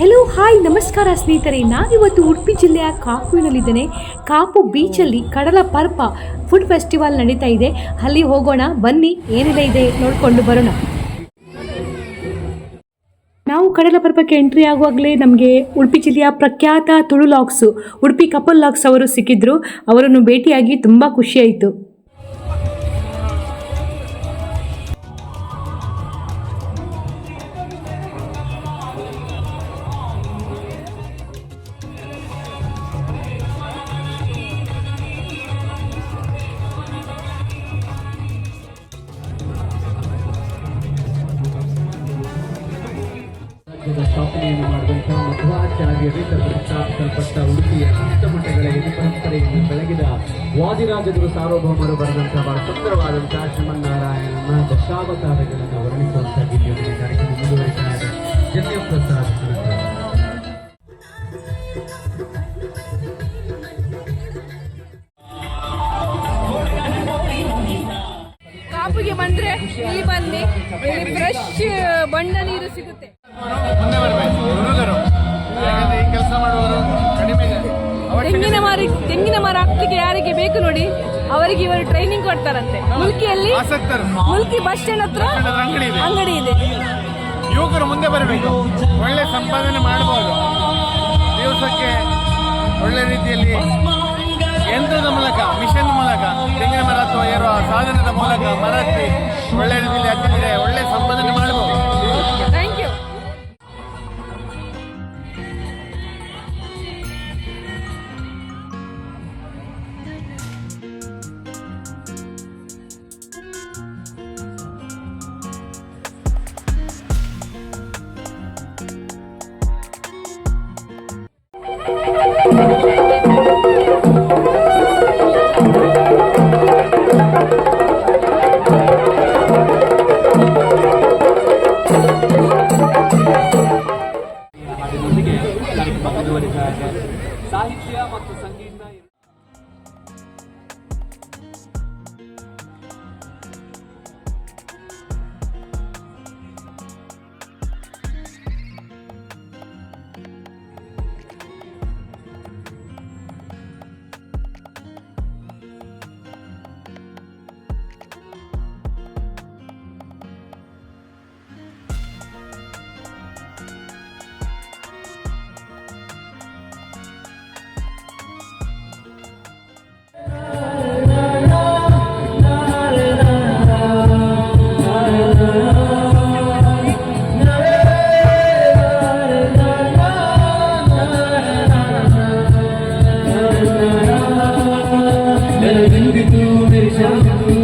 Hello hi ನಮಸ್ಕಾರ ಸ್ನೇಹಿತರೆ. ನಾನಿವತ್ತು ಉಡುಪಿ ಜಿಲ್ಲೆಯ ಕಾಪುವಿನಲ್ಲಿದ್ದೇನೆ. ಕಾಪು ಬೀಚಲ್ಲಿ ಕಡಲ ಪರ್ಪ ಫುಡ್ ಫೆಸ್ಟಿವಲ್ ನಡೀತಾ ಇದೆ. ಅಲ್ಲಿ ಹೋಗೋಣ, ಬನ್ನಿ, ಏನೆಲ್ಲ ಇದೆ ನೋಡಿಕೊಂಡು ಬರೋಣ. ನಾವು ಕಡಲ ಪರ್ಪಕ್ಕೆ ಎಂಟ್ರಿ ಆಗುವಾಗಲೇ ನಮಗೆ ಉಡುಪಿ ಜಿಲ್ಲೆಯ ಪ್ರಖ್ಯಾತ ತುಳು ಲಾಕ್ಸು, ಉಡುಪಿ ಕಪಲ್ ಲಾಕ್ಸ್ ಅವರು ಸಿಕ್ಕಿದ್ರು. ಅವರನ್ನು ಭೇಟಿಯಾಗಿ ತುಂಬ ಖುಷಿಯಾಯಿತು. ರಾಜ್ಯದ ಸ್ಥಾಪನೆಯನ್ನು ಮಾಡಿದಂತಹ ಮಧ್ವಾಚಾರ್ಯರಿಂದ ಪ್ರತಿಷ್ಠಾಪಿಸಲ್ಪಟ್ಟ ಉಡುಪಿಯ ಅಷ್ಟಮಠಗಳ ಯತಿ ಪರಂಪರೆಯನ್ನು ಬೆಳಗಿದ ವಾದಿರಾಜಗುರು ಸಾರ್ವಭೌಮರು ಬರೆದಂತಹ ಬಹಳ ಸುಂದರವಾದಂತಹ ಶ್ರೀಮನ್ನಾರಾಯಣನ ದಶಾವತಾರಗಳನ್ನು ವರ್ಣಿಸುವಂತಹ ಗೀತೆಯೊಂದಿಗೆ ಕಾರ್ಯಕ್ರಮ ಮುಂದುವರಿಸಲಾಗಿದೆ. ಜನ್ಯ ಪ್ರಸಾದ್ ಕಾಪುಗೆ ಬಂದ್ರೆ ಇಲ್ಲಿ ಬನ್ನಿ ಇಲ್ಲಿ ಫ್ರೆಶ್ ಬಣ್ಣ ನೀರು ಸಿಗುತ್ತೆ. ಕಡಿಮೆ ಇದೆ. ತೆಂಗಿನ ಮರ ತೆಂಗಿನ ಮರ ಹಾಕ್ಲಿಕ್ಕೆ ಯಾರಿಗೆ ಬೇಕು ನೋಡಿ ಅವರಿಗೆ ಇವರು ಟ್ರೈನಿಂಗ್ ಕೊಡ್ತಾರಂತೆ. ಮುಲ್ಕಿಯಲ್ಲಿ ಆಸಕ್ತರು. ಮುಲ್ಕಿ ಬಸ್ ಸ್ಟ್ಯಾಂಡ್ ಹತ್ರ ಅಂಗಡಿ ಇದೆ. ಅಂಗಡಿ ಇದೆ. ಯುವಕರು ಮುಂದೆ ಬರಬೇಕು. ಒಳ್ಳೆ ಸಂಪಾದನೆ ಮಾಡಬಹುದು ದಿವಸಕ್ಕೆ ಒಳ್ಳೆ ರೀತಿಯಲ್ಲಿ ಯಂತ್ರದ ಮೂಲಕ ಮಿಷನ್ ಮೂಲಕ ತೆಂಗಿನ ಮರ ಅಥವಾ ಇರುವ ಸಾಧನದ ಮೂಲಕ ಮರಕ್ಕೆ ಒಳ್ಳೆ ರೀತಿಯಲ್ಲಿ ಹತ್ತಿದ್ರೆ ಒಳ್ಳೆ ಸಂಪಾದನೆ ಮಾಡಬಹುದು 啊。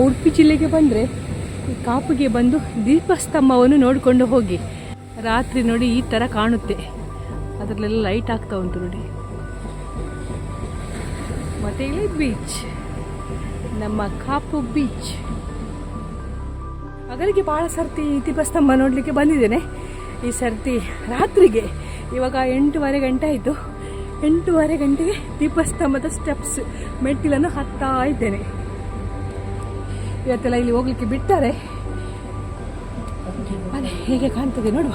ಉಡುಪಿ ಜಿಲ್ಲೆಗೆ ಬಂದರೆ ಕಾಪುಗೆ ಬಂದು ದೀಪಸ್ತಂಭವನ್ನು ನೋಡಿಕೊಂಡು ಹೋಗಿ. ರಾತ್ರಿ ನೋಡಿ ಈ ಥರ ಕಾಣುತ್ತೆ. ಅದರಲ್ಲೆಲ್ಲ ಲೈಟ್ ಆಗ್ತಾ ಉಂಟು ನೋಡಿ. ಮತ್ತು ಇಲ್ಲಿ ಬೀಚ್ ನಮ್ಮ ಕಾಪು ಬೀಚ್ ಮಗನಿಗೆ ಭಾಳ ಸರ್ತಿ ದೀಪಸ್ತಂಭ ನೋಡಲಿಕ್ಕೆ ಬಂದಿದ್ದೇನೆ. ಈ ಸರ್ತಿ ರಾತ್ರಿಗೆ ಇವಾಗ ಎಂಟೂವರೆ ಗಂಟೆ ಆಯಿತು. ಎಂಟೂವರೆ ಗಂಟೆಗೆ ದೀಪಸ್ತಂಭದ ಸ್ಟೆಪ್ಸ್ ಮೆಟ್ಟಿಲನ್ನು ಹತ್ತಾ ಇದ್ದೇನೆ. ಇವತ್ತೆಲ್ಲ ಇಲ್ಲಿ ಹೋಗ್ಲಿಕ್ಕೆ ಬಿಟ್ಟಾರೆ. ಅದೇ ಹೇಗೆ ಕಾಣ್ತದೆ ನೋಡುವ.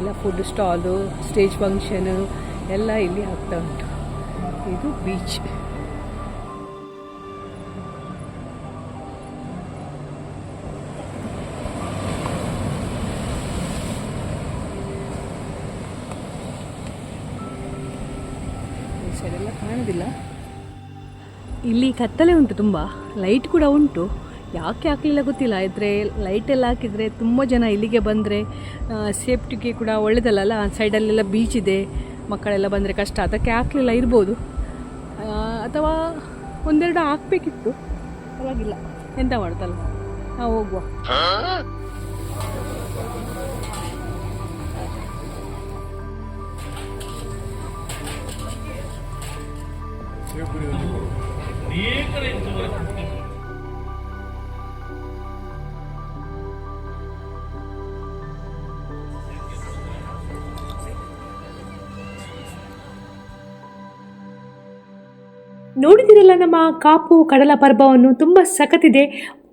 ಎಲ್ಲ ಫುಡ್ ಸ್ಟಾಲು ಸ್ಟೇಜ್ ಫಂಕ್ಷನು ಎಲ್ಲ ಇಲ್ಲಿ ಆಗ್ತಾ ಉಂಟು. ಇದು ಬೀಚ್ ಈ ಎಲ್ಲ ಕಾಣೋದಿಲ್ಲ. ಇಲ್ಲಿ ಕತ್ತಲೆ ಉಂಟು ತುಂಬ. ಲೈಟ್ ಕೂಡ ಉಂಟು. ಯಾಕೆ ಹಾಕಲಿಲ್ಲ ಗೊತ್ತಿಲ್ಲ, ಆದರೆ ಲೈಟ್ ಎಲ್ಲ ಹಾಕಿದರೆ ತುಂಬ ಜನ ಇಲ್ಲಿಗೆ ಬಂದರೆ ಸೇಫ್ಟಿಗೆ ಕೂಡ ಒಳ್ಳೆಯದಲ್ಲ ಸೈಡಲ್ಲೆಲ್ಲ ಬೀಚ್ ಇದೆ, ಮಕ್ಕಳೆಲ್ಲ ಬಂದರೆ ಕಷ್ಟ. ಅದಕ್ಕೆ ಹಾಕಲಿಲ್ಲ, ಇರ್ಬೋದು. ಅಥವಾ ಒಂದೆರಡು ಹಾಕಬೇಕಿತ್ತು. ಪರವಾಗಿಲ್ಲ. ಎಂತ ಮಾಡ್ತಲ್ಲ? ನಾವು ಹೋಗುವ. ನೋಡಿದಿರಲ್ಲ ನಮ್ಮ ಕಾಪು ಕಡಲ ಪರ್ವವನ್ನು ತುಂಬ ಸಖತ್ತಿದೆ.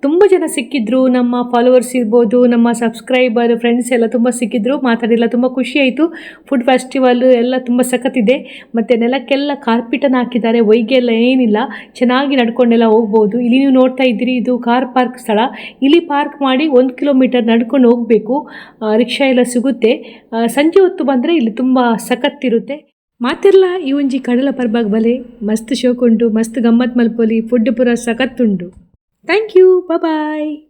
ತುಂಬ ಜನ ಸಿಕ್ಕಿದ್ರು, ನಮ್ಮ ಫಾಲೋವರ್ಸ್ ಇರ್ಬೋದು, ನಮ್ಮ ಸಬ್ಸ್ಕ್ರೈಬರ್ ಫ್ರೆಂಡ್ಸ್ ಎಲ್ಲ ತುಂಬ ಸಿಕ್ಕಿದ್ರು, ಮಾತಾಡಿಲ್ಲ, ತುಂಬ ಖುಷಿ ಆಯಿತು. ಫುಡ್ ಫೆಸ್ಟಿವಲ್ ಎಲ್ಲ ತುಂಬ ಸಖತ್ತಿದೆ. ಮತ್ತು ನೆಲಕ್ಕೆಲ್ಲ ಕಾರ್ಪಿಟನ್ನು ಹಾಕಿದ್ದಾರೆ ಹೊಯ್ಗೆಲ್ಲ ಏನಿಲ್ಲ, ಚೆನ್ನಾಗಿ ನಡ್ಕೊಂಡೆಲ್ಲ ಹೋಗ್ಬೋದು. ಇಲ್ಲಿ ನೀವು ನೋಡ್ತಾ ಇದ್ದೀರಿ, ಇದು ಕಾರ್ ಪಾರ್ಕ್ ಸ್ಥಳ. ಇಲ್ಲಿ ಪಾರ್ಕ್ ಮಾಡಿ ಒಂದು ಕಿಲೋಮೀಟರ್ ನಡ್ಕೊಂಡು ಹೋಗಬೇಕು. ರಿಕ್ಷಾ ಎಲ್ಲ ಸಿಗುತ್ತೆ. ಸಂಜೆ ಹೊತ್ತು ಬಂದರೆ ಇಲ್ಲಿ ತುಂಬ ಸಖತ್ತಿರುತ್ತೆ. ಮಾತಿರ್ಲ, ಈ ಒಂಜಿ ಕಡಲ ಪರ್ಬಾಗ್ ಬಲೆ, ಮಸ್ತ್ ಶೋಕುಂಡು ಮಸ್ತ್ ಗಮ್ಮತ್ ಮಲ್ಪೊಲಿ, ಫುಡ್ ಪೂರ ಸಖತ್ತುಂಡು ಥ್ಯಾಂಕ್ ಯು ಬಾಯ್